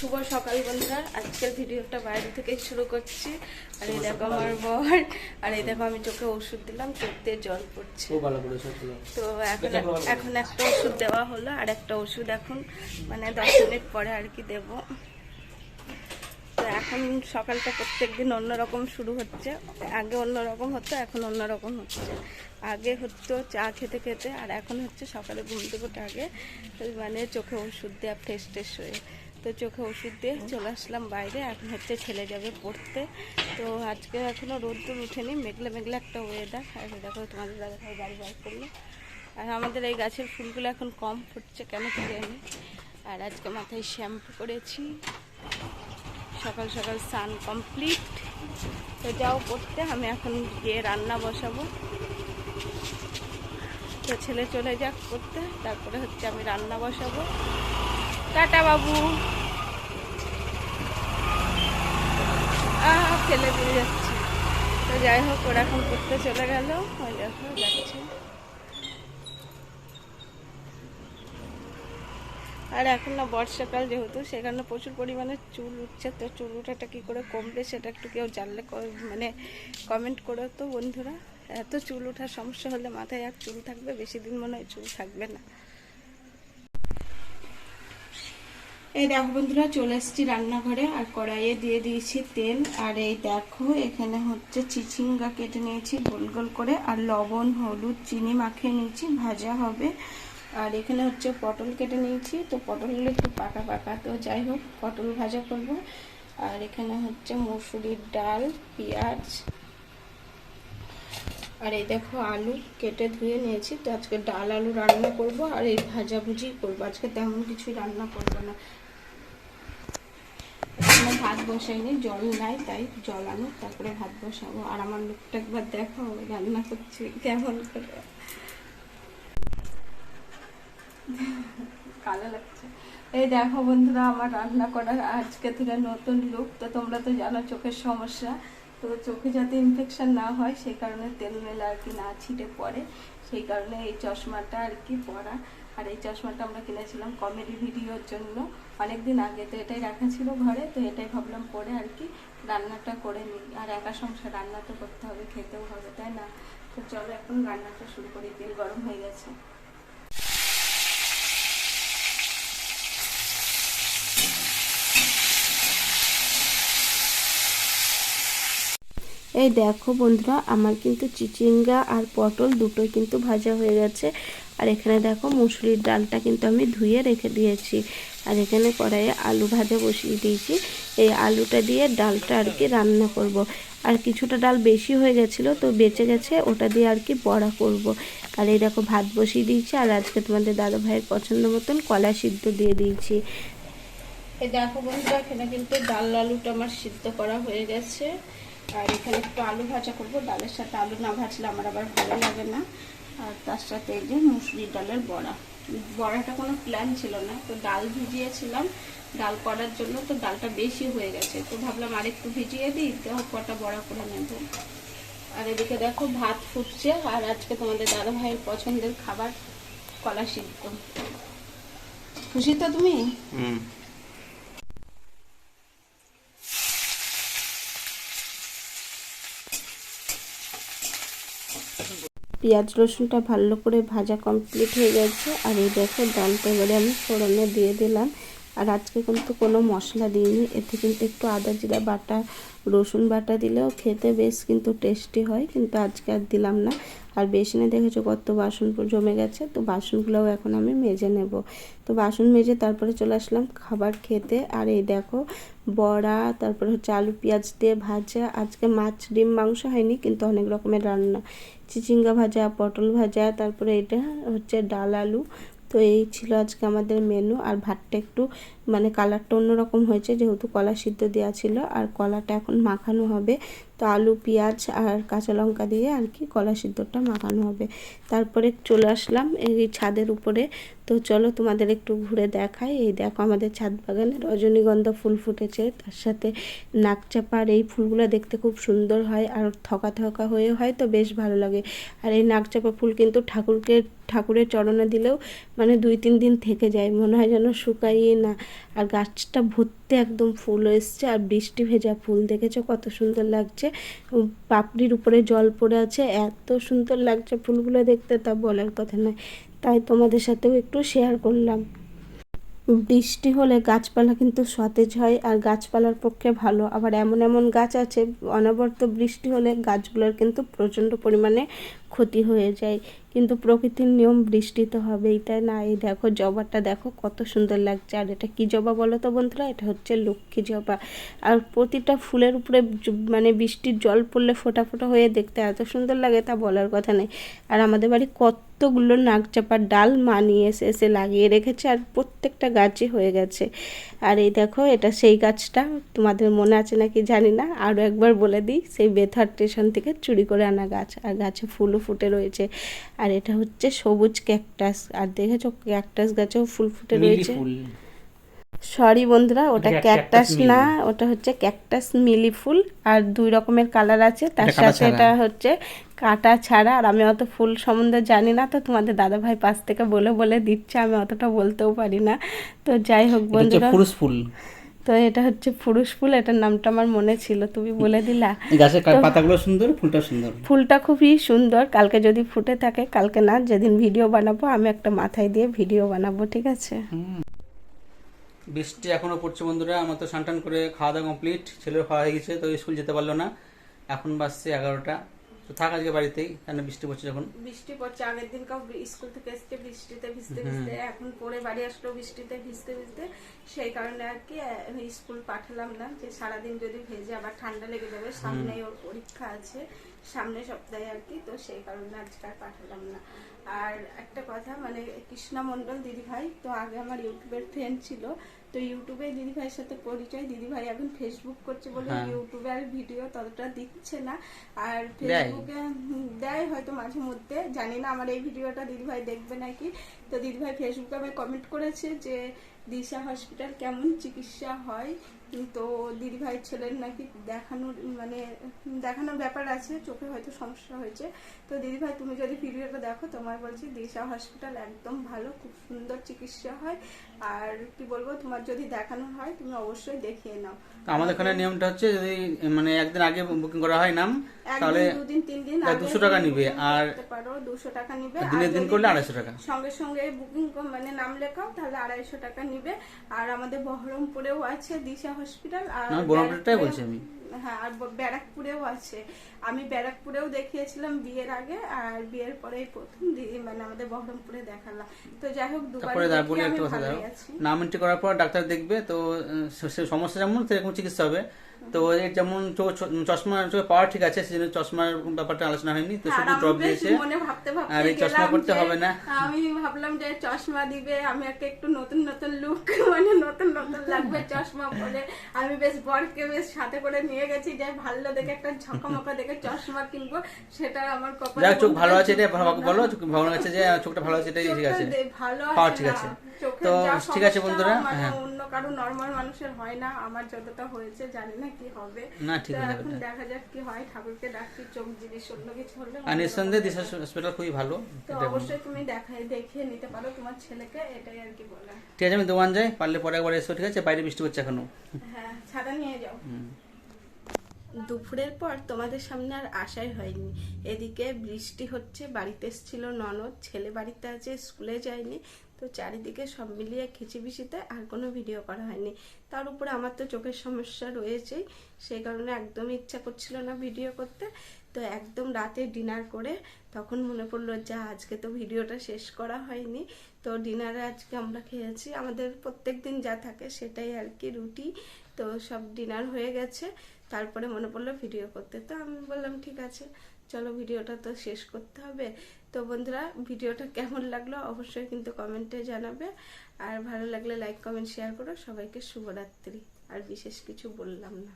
শুভ সকাল বন্ধুরা। আজকের ভিডিওটা বাইরে থেকে শুরু করছি। আর এই দেখো আমার বর আর এই দেখো আমি চোখে ওষুধ দিলাম চোখ দিয়ে জল পড়ছে। তো এখন এখন একটা ওষুধ দেওয়া হলো আর একটা ওষুধ এখন মানে দশ মিনিট পরে আর কি দেবো। তো এখন সকালটা প্রত্যেক দিন অন্যরকম শুরু হচ্ছে। আগে অন্যরকম হতো এখন অন্যরকম হচ্ছে। আগে হতো চা খেতে খেতে আর এখন হচ্ছে সকালে ঘুম থেকে আগে মানে চোখে ওষুধ দেওয়া ফ্রেশ ট্রেশ হয়ে। তো চোখে ওষুধ দিয়ে চলে আসলাম বাইরে, এখন হচ্ছে ছেলে যাবে পড়তে। তো আজকে এখনও রোদ্দুর উঠেনি, মেঘলা মেঘলা একটা ওয়েদার আর দেখো তোমাদের দাদা ভাই গাড়ি বার করল। আর আমাদের এই গাছের ফুলগুলো এখন কম ফুটছে, কেন কি জানি। আর আজকে মাথায় শ্যাম্পু করেছি। সকাল সকাল স্নান কমপ্লিট তো যাও পড়তে, আমি এখন গিয়ে রান্না বসাবো। তো ছেলে চলে যাক করতে তারপরে হচ্ছে আমি রান্না বসাবো। টাটা বাবু ছেলে দিয়ে যাচ্ছে। তো যাই হোক, ওরা এখন করতে চলে গেল। যাচ্ছে। আর এখন না বর্ষাকাল যেহেতু, সেখানে প্রচুর পরিমাণে চুল উঠছে। তো চুল উঠাটা কী করে কমবে, সেটা একটু কেউ জানলে মানে কমেন্ট করো তো বন্ধুরা। এত চুল ওঠার সমস্যা হলে মাথায় আর চুল থাকবে? বেশি দিন মনে হয় চুল থাকবে না। এই দেখো বন্ধুরা, চলে এসেছি রান্নাঘরে। আর কড়াইয়ে দিয়ে দিয়েছি তেল। আর এই দেখো, এখানে হচ্ছে চিচিঙ্গা কেটে নিয়েছি গোল গোল করে। আর লবণ, হলুদ, চিনি মাখিয়ে নিয়েছি, ভাজা হবে। আর এখানে হচ্ছে পটল কেটে নিয়েছি। তো পটলগুলো একটু পাকা পাকা। তো যাই হোক, পটল ভাজা করব। আর এখানে হচ্ছে মসুরির ডাল, পেঁয়াজ। আর এই দেখো, আলু কেটে ধুয়ে নিয়েছি। তো আজকে ডাল, আলু রান্না করব। আর এই ভাজাভুজি করব। আজকে তেমন কিছুই রান্না করব না। ভাত বসাইনি, জল নাই, তাই জল আনো, তারপরে ভাত বসাবো। আর আমার লোকটা একবার দেখো রান্না করছি কেমন করে। এই দেখো বন্ধুরা, আমার রান্না করার আজকে থেকে নতুন লুক তো তোমরা তো জানো চোখের সমস্যা। তো চোখে যাতে ইনফেকশন না হয় সেই কারণে তেল মেলা আর কি না ছিটে পড়ে। সেই কারণে এই চশমাটা আর কি পরা। আর এই চশমাটা আমরা কিনেছিলাম কমেডি ভিডিওর জন্য। অনেক দিন আগে তো এটাই রাখা ছিল ঘরে, তো এটাই ভাবলাম পরে আর কি রান্নাটা করে নিই। আর একা সংসার, রান্না তো করতে হবে, খেতেও হবে, তাই না? তো চলো এখন রান্নাটা শুরু করি, তেল গরম হয়ে গেছে। এই দেখো বন্ধুরা, আমার কিন্তু চিচিঙ্গা আর পটল দুটোই কিন্তু ভাজা হয়ে গেছে। আর এখানে দেখো মুসুরির ডালটা কিন্তু আমি ধুয়ে রেখে দিয়েছি। আর এখানে কড়াইয়ে আলু ভাজা বসিয়ে দিয়েছি। এই আলুটা দিয়ে ডালটা আর কি রান্না করব। আর কিছুটা ডাল বেশি হয়ে গেছিল তো বেঁচে গেছে, ওটা দিয়ে আর কি বড়া করব। আর এই দেখো ভাত বসিয়ে দিয়েছি, আর আজকে তোমাদের দাদা ভাইয়ের পছন্দ মতন কলা সিদ্ধ দিয়ে দিয়েছি। এই দেখো বন্ধুরা, এখানে কিন্তু ডাল আলুটা আমার সিদ্ধ করা হয়ে গেছে। আর এখানে একটু আলু ভাজা করব, ডালের সাথে আলু না ভাজলে আমার আবার ভালো লাগে না। আর তার সাথে এই যে মুসুরির ডালের বড়া। বড়াটা কোনো প্ল্যান ছিল না, তো ডাল ভিজিয়েছিলাম। ডাল করার জন্য তো ডালটা বেশি হয়ে গেছে, তো ভাবলাম আরেকটু ভিজিয়ে দিই, তো কটা বড়া করে নেব। আর এদিকে দেখো ভাত ফুটছে, আর আজকে তোমাদের দাদা ভাইয়ের পছন্দের খাবার কলা সিদ্ধ। খুশি তো তুমি? হুম। পেঁয়াজ রসুনটা ভালো করে ভাজা কমপ্লিট হয়ে গেছে। আর এই দেখো ডালটা এবারে আমি ফোড়নে দিয়ে দিলাম। আর আজকে কিন্তু কোনো মশলা দিইনি। এতে কিন্তু একটু আদা জিরা বাটা, রসুন বাটা দিলেও খেতে বেশ কিন্তু টেস্টি হয়, কিন্তু আজকে আর দিলাম না। আর বেসিনে দেখেছ কত বাসন জমে গেছে, তো বাসনগুলোও এখন আমি মেজে নেব। তো বাসন মেজে তারপরে চলে আসলাম খাবার খেতে। আর এই দেখো, বড়া, তারপরে হচ্ছে আলু পেঁয়াজ দিয়ে ভাজা। আজকে মাছ ডিম মাংস হয়নি, কিন্তু অনেক রকমের রান্না। চিচিঙ্গা ভাজা, পটল ভাজা, তারপরে এটা হচ্ছে ডাল আলু। তো এই ছিল আজকে আমাদের মেনু আর ভাতটা একটু মানে কালারটা অন্যরকম হয়েছে যেহেতু কলা সিদ্ধ দেওয়া ছিল আর কলাটা এখন মাখানো হবে। তো আলু, পেঁয়াজ আর কাঁচা লঙ্কা দিয়ে আর কি কলা সিদ্ধটা মাখানো হবে। তারপরে চলে আসলাম এই ছাদের উপরে। তো চলো তোমাদের একটু ঘুরে দেখাই। এই দেখো আমাদের ছাদ বাগানে রজনীগন্ধা ফুল ফুটেছে। তার সাথে নাকচাপার এই ফুলগুলো দেখতে খুব সুন্দর হয় আর থকা থকা হয়ে হয় তো বেশ ভালো লাগে। আর এই নাকচাপা ফুল কিন্তু ঠাকুরকে, ঠাকুরের চরণে দিলেও মানে দুই তিন দিন থেকে যায়, মনে হয় যেন শুকাইয়ে না। আর গাছটা ভর্তি একদম ফুল এসছে আর বৃষ্টি ভেজা ফুল দেখেছ কত সুন্দর লাগছে। পাপড়ির উপরে জল পড়ে আছে, এত সুন্দর লাগছে ফুলগুলো দেখতে, তা বলার কথা নয়। তাই তোমাদের সাথেও একটু শেয়ার করলাম। বৃষ্টি হলে গাছপালা কিন্তু সতেজ হয় আর গাছপালার পক্ষে ভালো। আবার এমন এমন গাছ আছে, অনবরত বৃষ্টি হলে গাছগুলোর কিন্তু প্রচণ্ড পরিমাণে ক্ষতি হয়ে যায়। কিন্তু প্রকৃতির নিয়ম বৃষ্টি তো হবেই, তাই না? এই দেখো জবাটা দেখো কত সুন্দর লাগছে। আর এটা কি জবা বলো তো বন্ধুরা? এটা হচ্ছে লক্ষ্মী জবা। আর প্রতিটা ফুলের উপরে মানে বৃষ্টির জল পড়লে ফোটা ফোটা হয়ে দেখতে এত সুন্দর লাগে তা বলার কথা নেই। আর আমাদের বাড়ি কতগুলো নাকচাপার ডাল মা নিয়ে এসে এসে লাগিয়ে রেখেছে আর প্রত্যেকটা গাছই হয়ে গেছে। আর এই দেখো এটা সেই গাছটা, তোমাদের মনে আছে নাকি জানি না? আরও একবার বলে দিই, সেই বেথার স্টেশন থেকে চুরি করে আনা গাছ, আর গাছে ফুলও ফুটে রয়েছে। আর এটা হচ্ছে সবুজ ক্যাকটাস। আর দেখেছ ক্যাকটাস গাছেও ফুল ফুটে রয়েছে? ফুল। সরি বন্ধুরা ওটা ওটা ক্যাকটাস না ওটা হচ্ছে ক্যাকটাস মিলি ফুল। আর দুই রকমের কালার আছে তার সাথে এটা হচ্ছে কাটা ছাড়া। আর আমি অত ফুল সম্বন্ধে জানি না তো তোমাদের দাদা ভাই পাশ থেকে বলে বলে দিচ্ছে আমি অতটা বলতেও পারি না। তো যাই হোক বন্ধুরা। ফুল। তো এটা হচ্ছে পুরুষ ফুল এটার নামটা আমার মনে ছিল তুমি বলে দিলা। গাছের পাতাগুলো সুন্দর ফুলটা সুন্দর? ফুলটা খুবই সুন্দর কালকে যদি ফুটে থাকে কালকে না যেদিন ভিডিও বানাবো আমি একটা মাথায় দিয়ে ভিডিও বানাবো ঠিক আছে? বৃষ্টি এখনও পড়ছে বন্ধুরা আমার তো স্নান করে খাওয়া দাওয়া কমপ্লিট ছেলের খাওয়া হয়ে গেছে তো স্কুল যেতে পারল না। এখন বাজছে এগারোটা। তো থাক আজকে বাড়িতেই কেন বৃষ্টি পড়ছে যখন? বৃষ্টি পড়ছে আগের দিন কাউ স্কুল থেকে এসছে বৃষ্টিতে ভিজতে ভিজতে এখন পরে বাড়ি আসলো বৃষ্টিতে ভিজতে ভিজতে সেই কারণে আর কি স্কুল পাঠালাম না যে সারাদিন যদি ভেজে আবার ঠান্ডা লেগে যাবে সামনেই ওর পরীক্ষা আছে সামনে সপ্তাহে আর কি তো সেই কারণে আজকে আর পাঠালাম না। আর একটা কথা মানে কৃষ্ণা মণ্ডল দিদি ভাই তো আগে আমার ইউটিউবের ফ্রেন্ড ছিল তো ইউটিউবে দিদি ভাইয়ের সাথে পরিচয় দিদিভাই এখন ফেসবুক করছে বলে হ্যাঁ। ইউটিউবে আর ভিডিও ততটা দিচ্ছে না। আর ফেসবুকে দেয় হয়তো মাঝে মধ্যে জানি না আমার এই ভিডিওটা দিদিভাই দেখবে নাকি। তো দিদিভাই ফেসবুকে আমি কমেন্ট করেছে যে দিশা হসপিটাল কেমন চিকিৎসা হয়? তো দিদিভাই ছেলের নাকি দেখানোর মানে দেখানোর ব্যাপার আছে চোখে হয়তো সমস্যা হয়েছে। তো দিদিভাই তুমি যদি ভিডিওটা দেখো তোমার বলছি দিশা হসপিটাল একদম ভালো খুব সুন্দর চিকিৎসা হয়। আর কি বলব তোমার যদি দেখানো হয় তুমি অবশ্যই দেখিয়ে নাও। আমাদের এখানে নিয়মটা হচ্ছে যদি মানে একদিন আগে বুকিং করা হয় নাম তাহলে দুদিন তিন দিন 200 টাকা নিবে, আর দুশো টাকা নিবে। দিনের দিন করলে 250 টাকা। সঙ্গে সঙ্গে বুকিং মানে নাম লেখাও তাহলে আড়াইশো টাকা নিবে। আর আমাদের বহরমপুরেও আছে দিশা হসপিটাল আর বহরমপুরটাই ব্যারাকপুরেও- বলছি আমি। হ্যাঁ আর ব্যারাকপুরেও আছে। আমি ব্যারাকপুরেও দেখিয়েছিলাম বিয়ের আগে আর বিয়ের পরে প্রথম মানে আমাদের বহরমপুরে দেখালাম। তো যাই হোক দুবার নাম এন্ট্রি করার পর ডাক্তার দেখবে তো সমস্যা যেমন সেরকম চিকিৎসা হবে। তো যেমন চশমা চোখে পাওয়ার ঠিক আছে সেজন্য চশমার ব্যাপারটা আলোচনা হয়নি। তো শুধু আমি ড্রপ বেশ দিয়েছে। আর এই চশমা যে হবে না। আমি ভাবলাম যে চশমা দিবে আমি একটা একটু নতুন নতুন লুক মানে নতুন নতুন লাগবে চশমা পরে। আমি বেশ বরকে বেশ সাথে করে নিয়ে গেছি যে ভালো দেখে একটা ঝকমকা দেখে চশমা কিনবো সেটা আমার কপালে যাক চোখ ভালো আছে এটা বলো চোখ ভগবানের কাছে যে চোখটা ভালো আছে এটাই ঠিক আছে। ভালো পাওয়ার আছে ঠিক আছে। তো ঠিক আছে বন্ধুরা, মানে হ্যাঁ। কারও নর্মাল মানুষের হয় না আমার যতটা হয়েছে জানি না কি হবে। না, ঠিক হয়ে যাবে এখন দেখা যাক কি হয় ঠাকুরকে ডাকছি চোখ জিনিস অন্য কিছু হলে আর নিঃসন্দেহে দিশা হসপিটাল খুবই ভালো তো অবশ্যই তুমি দেখাই দেখিয়ে নিতে পারো তোমার ছেলেকে এটাই আর কি বলা ঠিক আছে আমি দোকান যাই পারলে পরে একবার এসো ঠিক আছে? বাইরে বৃষ্টি হচ্ছে এখনও। হ্যাঁ ছাতা নিয়ে যাও। হুম। দুপুরের পর তোমাদের সামনে আর আশাই হয়নি। এদিকে বৃষ্টি হচ্ছে বাড়িতে এসেছিল ননদ ছেলে বাড়িতে আছে স্কুলে যায়নি। তো চারিদিকে সব মিলিয়ে খিচিবিচিতে আর কোনো ভিডিও করা হয়নি। তার উপরে আমার তো চোখের সমস্যা রয়েছেই সেই কারণে একদম ইচ্ছা করছিল না ভিডিও করতে। তো একদম রাতে ডিনার করে তখন মনে পড়ল, যে, আজকে তো ভিডিওটা শেষ করা হয়নি। তো ডিনারে আজকে আমরা খেয়েছি। আমাদের প্রত্যেক দিন যা থাকে সেটাই আর কি রুটি। তো সব ডিনার হয়ে গেছে। তারপরে মনে পড়ল ভিডিও করতে। তো আমি বললাম, ঠিক আছে, চলো ভিডিওটা তো শেষ করতে হবে। তো বন্ধুরা, ভিডিওটা কেমন লাগল অবশ্যই কিন্তু কমেন্টে জানাবে। আর ভালো লাগলে লাইক, কমেন্ট, শেয়ার করো। সবাইকে শুভরাত্রি। আর বিশেষ কিছু বললাম না।